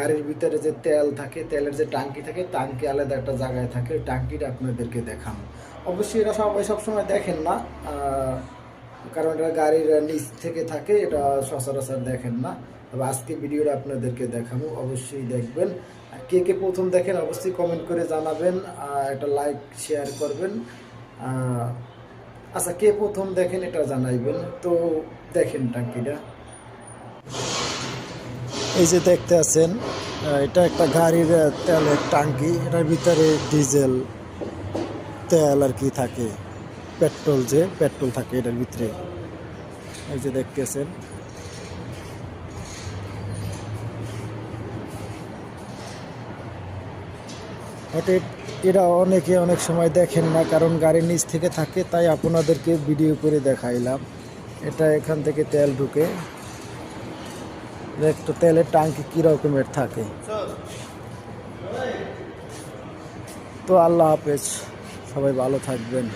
গাড়ির ভিতরে যে তেল থাকে, তেলের যে টাঙ্কি থাকে, টাঙ্কি আলাদা একটা জায়গায় থাকে, টাঙ্কিটা আপনাদেরকে দেখাম অবশ্যই এটা সবাই সবসময় দেখেন না কারণ এটা গাড়ির নিচ থেকে থাকে, এটা সচরাচর দেখেন না। তবে আজকে ভিডিওটা আপনাদেরকে দেখাবো, অবশ্যই দেখবেন। আর কে কে প্রথম দেখেন, অবশ্যই কমেন্ট করে জানাবেন একটা লাইক শেয়ার করবেন। আচ্ছা কে প্রথম দেখেন এটা জানাইবেন। তো দেখেন টাঙ্কিটা। এই যে দেখতে আছেন এটা একটা গাড়ির তেলের টাঙ্কি এটার ভিতরে ডিজেল তেল আর কি থাকে, পেট্রোল যে, পেট্রোল থাকে এটার ভিতরে। এই যে দেখতেছেন হয়তো এরা অনেকে অনেক সময় দেখেন না, কারণ গাড়ির নিচ থেকে থাকে, তাই আপনাদেরকে ভিডিও করে দেখাইলাম। এটা এখান থেকে তেল ঢুকে একটা তেলের ট্যাঙ্কি কীরকমের থাকে? তো আল্লাহ হাফেজ সবাই ভালো থাকবেন।